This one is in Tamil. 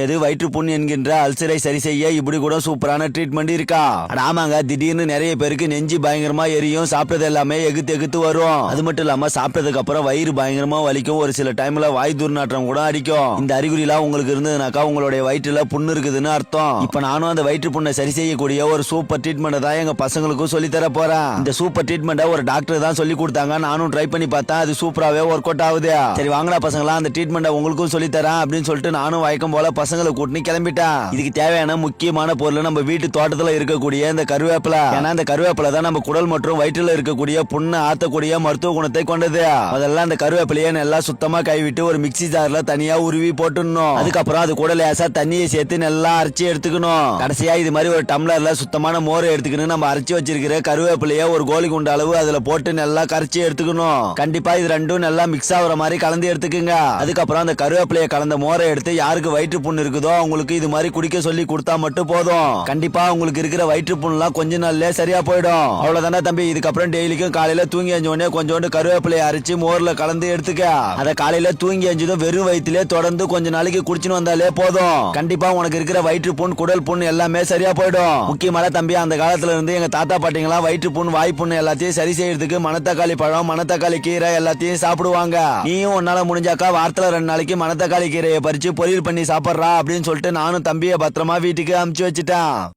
எது வயிற்றுப்புண் என்கின்ற அல்சரை சரி செய்ய இப்படி கூட சூப்பரான ட்ரீட்மெண்ட் இருக்கா? ஆமாங்க திடீர்னு நிறைய பேருக்கு நெஞ்சு பயங்கரமா எரியும் சாப்பிட்டது எல்லாமே எகுத்து எகுத்து வரும். அது மட்டும் இல்லாம சாப்பிட்டதுக்கு அப்புறம் வயிறு பயங்கரமா வலிக்கும் ஒரு சில டைம்ல வாய் துர்நாற்றம் கூட அடிக்கும். இந்த அறிகுறிலாம் உங்களுக்கு இருந்ததுனாக்கா உங்களுடைய வயிற்றுல புண்ணு இருக்குதுன்னு அர்த்தம். இப்ப நானும் அந்த வயிற்று புண்ணை சரி செய்யக்கூடிய ஒரு சூப்பர் ட்ரீட்மெண்ட் தான் எங்க பசங்களுக்கும் சொல்லி தர போறேன். இந்த சூப்பர் ட்ரீட்மெண்ட்டை ஒரு டாக்டர் தான் சொல்லி கொடுத்தாங்க. நானும் ட்ரை பண்ணி பார்த்தேன் அது சூப்பராவே ஒர்க் அவுட் ஆகுது. சரி வாங்கடா பசங்களா அந்த ட்ரீட்மெண்ட்டை உங்களுக்கும் சொல்லி தரேன் அப்படின்னு சொல்லிட்டு நானும் வாய்க்கம் போல பசங்களை கூட்டினு கிளம்பிட்டான் இதுக்கு தேவையான முக்கியமான பொருள் நம்ம வீட்டு தோட்டத்துல இருக்கக்கூடிய இந்த கருவேப்பிலை. ஏன்னா இந்த கருவேப்பிலை தான் நம்ம குடல் மற்றும் வயிற்றுல இருக்கக்கூடிய புண்ணு ஆத்தக்கூடிய மருத்துவ குணத்தை கொண்டது. அதெல்லாம் அந்த கருவேப்பிலையை நல்லா சுத்தமா கைவிட்டு ஒரு மிக்ஸி ஜார்ல தனியா உருவி போட்டுடணும். அதுக்கப்புறம் அது கூட லேசா தண்ணியை சேர்த்து நல்லா அரைச்சி எடுத்துக்கணும். கடைசியா இது மாதிரி ஒரு டம்ளர்ல சுத்தமான மோரை எடுத்துக்கணும் நம்ம அரைச்சி வச்சிருக்கிற கருவேப்பிலைய ஒரு கோலி குண்ட அளவு அதுல போட்டு நல்லா கரைச்சி எடுத்துக்கணும். கண்டிப்பா இது ரெண்டும் நல்லா மிக்ஸ் ஆகுற மாதிரி கலந்து எடுத்துக்கங்க. அதுக்கப்புறம் அந்த கருவேப்பிலைய கலந்த மோரை எடுத்து யாருக்கு வயிற்று புண்ணு இருக்குதோ அவங்களுக்கு இது மாதிரி குடிக்க சொல்லி கொடுத்தா மட்டும் போதும். கண்டிப்பா உங்களுக்கு இருக்கிற வயிற்று புண்ணுலாம் கொஞ்ச நாள்ல சரியா போயிடும். அவ்வளவுதானே தம்பி? இதுக்கப்புறம் டெய்லிக்கும் காலையில தூங்கி எஞ்ச உடனே கொஞ்சோண்டு கருவேப்பிலையை அரைச்சு மோர்ல கலந்து எடுத்துக்க. அத காலையில தூங்கி அஞ்சதும் வெறும் வயிற்றுலயே தொடர்ந்து கொஞ்ச நாளைக்கு குடிச்சுன்னு வந்தாலே போதும். கண்டிப்பா உனக்கு இருக்கிற வயிற்று புண் குடல் புண் எல்லாமே சரியா போயிடும். முக்கியமான தம்பி அந்த காலத்துல இருந்து எங்க தாத்தா பாட்டிங்களாம் வயிற்று புண் வாய் புண் எல்லாத்தையும் சரி செய்யறதுக்கு மணத்தக்காளி பழம் மணத்தக்காளி கீரை எல்லாத்தையும் சாப்பிடுவாங்க. நீயும் உன்னால முடிஞ்சாக்கா வாரத்துல ரெண்டு நாளைக்கு மணத்தக்காளி கீரையை பறிச்சு பொரியல் பண்ணி சாப்பிடுற அப்படின்னு சொல்லிட்டு நானும் தம்பியை பத்திரமா வீட்டுக்கு அமுச்சு வச்சுட்டேன்.